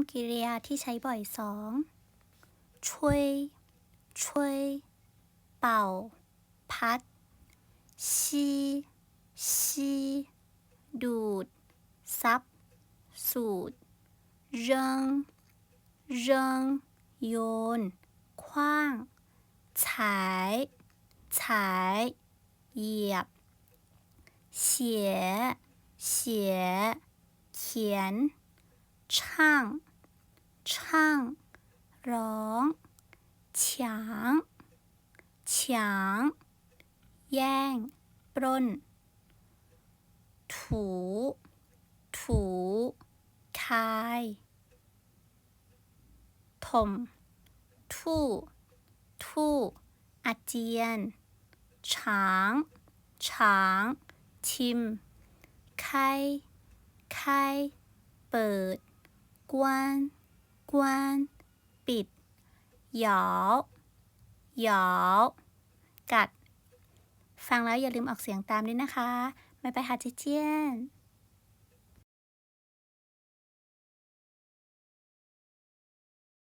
ำกริยาที่ใช้บ่อยสองช่วยช่วยเป่า พัด ชีชีดูด ซับ สูด เริง เริง โยน คว้างฉายฉายเหยียบเฉียเฉีย เขียน ช่าง ช่าง ร้องฉางฉาง แย่ง ปล้น ถู ถู คาย ถม ทู่ ทู่ อาเจียน ช้าง ช้าง ชิม ไข้ ไข้ เปิด กวนกวนปิดหยอหยอกัด ฟังแล้วอย่าลืมออกเสียงตามด้วยนะคะบ๊ายบายค่ะเจเจียน